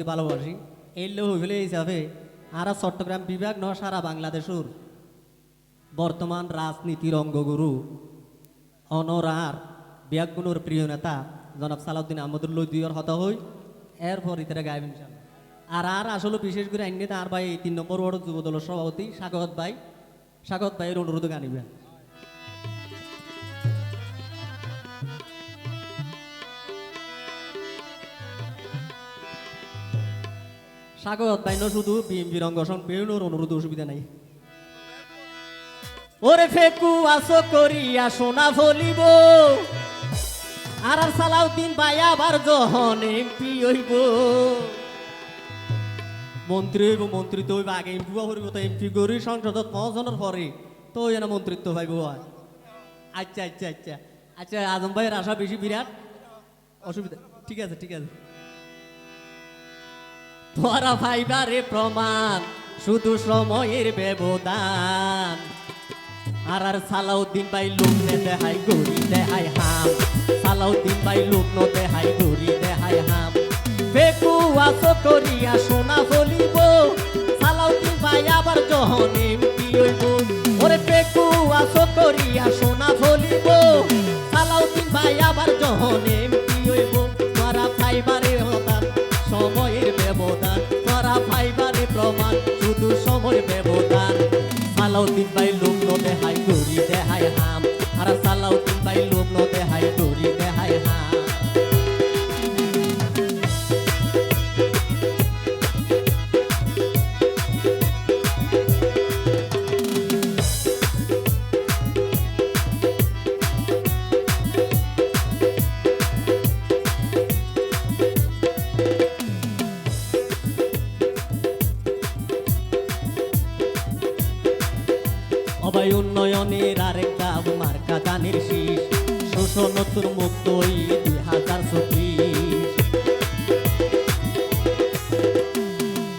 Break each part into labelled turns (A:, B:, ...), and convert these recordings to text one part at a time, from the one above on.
A: অতি ভালোবাসি। এই লোক হইলে হিসাবে আর চট্টগ্রাম বিভাগ ন সারা বাংলাদেশের বর্তমান রাজনীতির অঙ্গগুরু, অনরার বিয়াগুনুর প্রিয় নেতা জনাব সালাউদ্দিন আহমদুল লুদিয়র হত হই। এরপর ইতারা ইনশাল্লাহ। আর আর আসলে বিশেষ করে আইনে তার ভাই তিন নম্বর ওয়ার্ড যুব দলের সভাপতি স্বাগত ভাই। স্বাগত ভাইয়ের অনুরোধ গানিবেন স্বাগত ন শুধু বিএমপির অঙ্গ সংবিধানের অনুরোধ অসুবিধা নাই। ওরে ফেকু আসো করিয়া সোনা ফলিব আর আর সালাউদ্দিন ভাই আবার যখন এমপি হইব। মন্ত্রী হইব মন্ত্রী তো হইব, আগে এমপি হইব তো এমপি করি সংসদত নজনের পরে তো এনা মন্ত্রিত্ব পাইব হয়। আচ্ছা আচ্ছা আচ্ছা। আচ্ছা আজম ভাইয়ের আশা বেশি বিরাট। অসুবিধা, ঠিক আছে ঠিক আছে। ধরা ভাইবারে প্রমাণ, শুধু সময়ের ব্যবধান। আর আর সালাউদ্দিন লোক নে দেহাই গড়ি, দেহাই হাম। সালাউদ্দিন ভাই লোক ন দেহাই গড়ি, দেহাই হাম। বেকু করিয়া সোনা ফলিব সালাউদ্দিন আবার যখন এমপি হইব, ওরে বেকু প্রমাণ সময় ব্যবধান। সালাউদ্দিন ভাই লোক ন দেহাই গড়ি দেহাই হাম। আর সালাউদ্দিন ভাই লোক ন দেহাই গড়ি দেহাই হাম। অবাই উন্নয়নের আরেক দাব মার্কা দানের শীষ। শোষণ নতুন মুক্তই দুই হাজার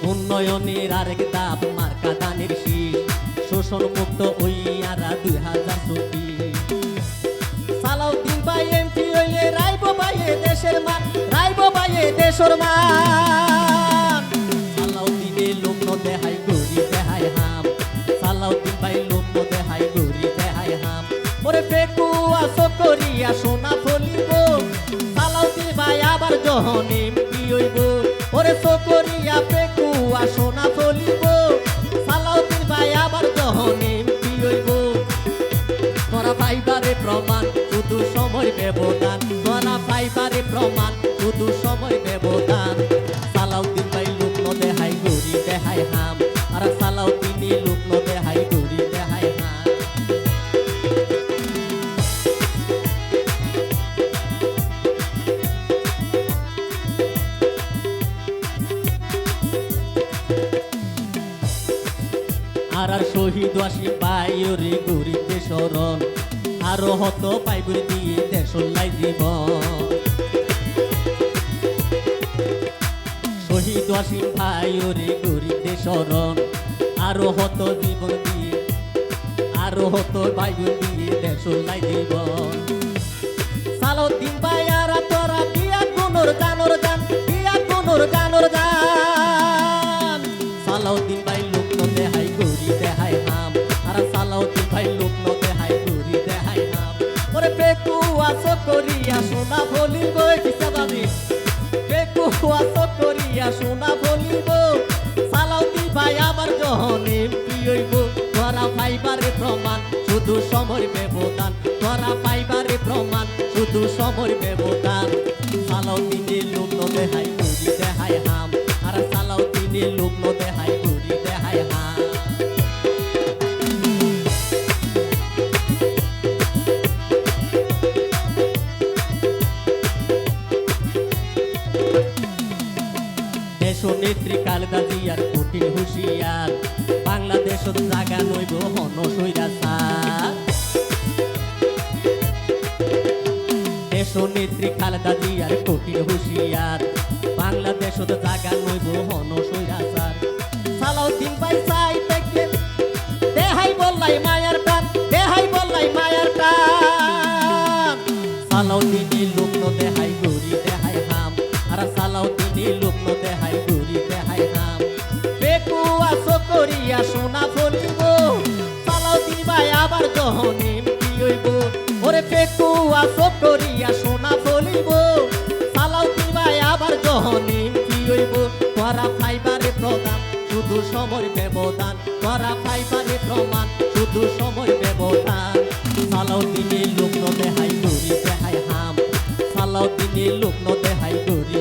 A: উন্নয়নের আরেক দাব মার্কা দানের শীষ। শোষণ মুক্ত ওই আরা দুই হাজার চব্বিশ সালাউদ্দিন ভাই, এমপি হইলে রাইব ভাইয়ে দেশের মান, রাইব ভাইয়ে দেশের মান। দেহাই গরি দেহাই হাম। ওরে পেকু আসো করিয়া সোনা ফলিব। সালাউদ্দিন ভাই আবার যখন এমপি হইব। ওরে সকরিয়া পেকু সোনা ফলিব। সালাউদ্দিন ভাই আবার যখন এমপি হইব। তোরা পাইবারে প্রমাণ, শুধু সময় ব্যবধান। তোরা পাইবারে প্রমাণ, শুধু সময় ব্যবধান। সালাউদ্দিন ভাই লোক ন দেহাই গড়ি দেহাই হাম। আর সালাউদ্দিনী লোক আর আর শহীদ আসি পাইরে গরিবে শরণ। আরও হত পাইবুর দিয়ে দেশলাই জীবন। শহীদ আসিম ভাইরে গরিবে শরণ। আরও হত জীবন দিয়ে, আরও হত পাইবুর দিয়ে দেশলাই জীবন। সালুদ্দিন ভাইয়ারা তোরা বিয়া কোনর জানর জান বিয়া কোনর জানর জান। লোক ন দেহাই গরি দেহাই হাম ওরে পেকু আসো করিয়া সোনা বলিব কিসাবাদি পেকু আসো করিয়া সোনা শুধু সময় ব্যবধান। তোরা পাইবারে প্রমাণ, শুধু সময় ব্যবধান। নেত্রী কালদা জিয়ার কঠিন হুশিয়ার। বাংলাদেশত জাগা নইব হন নেত্রী খালেদা জিয়ার কঠিন হুশিয়ার। বাংলাদেশত জাগা নইব হন সৈরাচার সালাউদ্দিন ভাই চাই দেখলে দেহাই বললাই মায়ার আবার কি হইব ওরে পেকুয়া সব করিয়া সোনা ফলিব। সালাউদ্দিন ভাই আবার জহনিম কি হইব তোরা ফাইবারে প্রদান, শুধু সময় ব্যবধান। তোরা ফাইবারে প্রমাণ, শুধু সময় ব্যবধান। সালাউদ্দিনের লোক ন দেহাই গরি দেহাই হাম। সালাউদ্দিনের লোক ন দেহাই গরি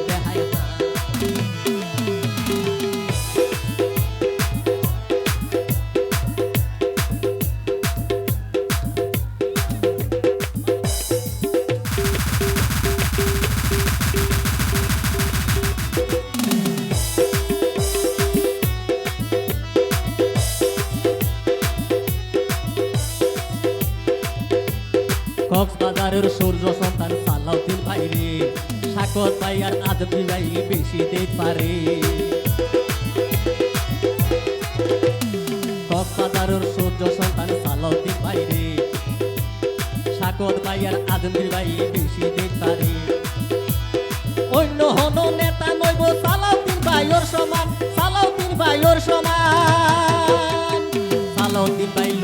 A: কক্সবাজারের সূর্য সন্তান সালাউদ্দিন ভাই আর ভাই বেশি পারে। কক্সবাজারের সূর্য সন্তান ভাই আর আদবি ভাই বেশি দিতে পারে। অন্য হন নেতা নইব সালাউদ্দিন ভাইয়ের সমান সমান। ভাই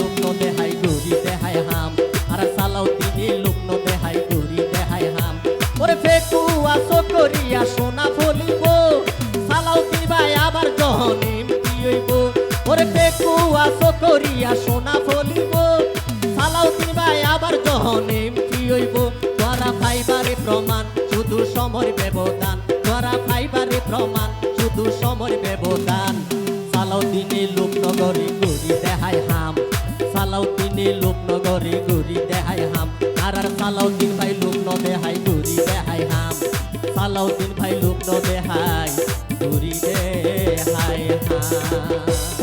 A: সকরিয়া সোনা ফলিব। সালাউদ্দিন ভাই আবার জহনিম কি হইব। তোরা ফাইবারে প্রমাণ, শুধু সময় ব্যবধান। তোরা ফাইবারে প্রমাণ, শুধু সময় ব্যবধান। সালাউদ্দিনে লোকনগরে গড়ি দেহাই হাম। সালাউদ্দিনে লোকনগরে গড়ি দেহাই হাম। আর আর সালাউদ্দিন ভাই লোক ন দেহাই গড়ি দেহাই হাম। সালাউদ্দিন ভাই লোক ন দেহাই গড়ি দেহাই হাম।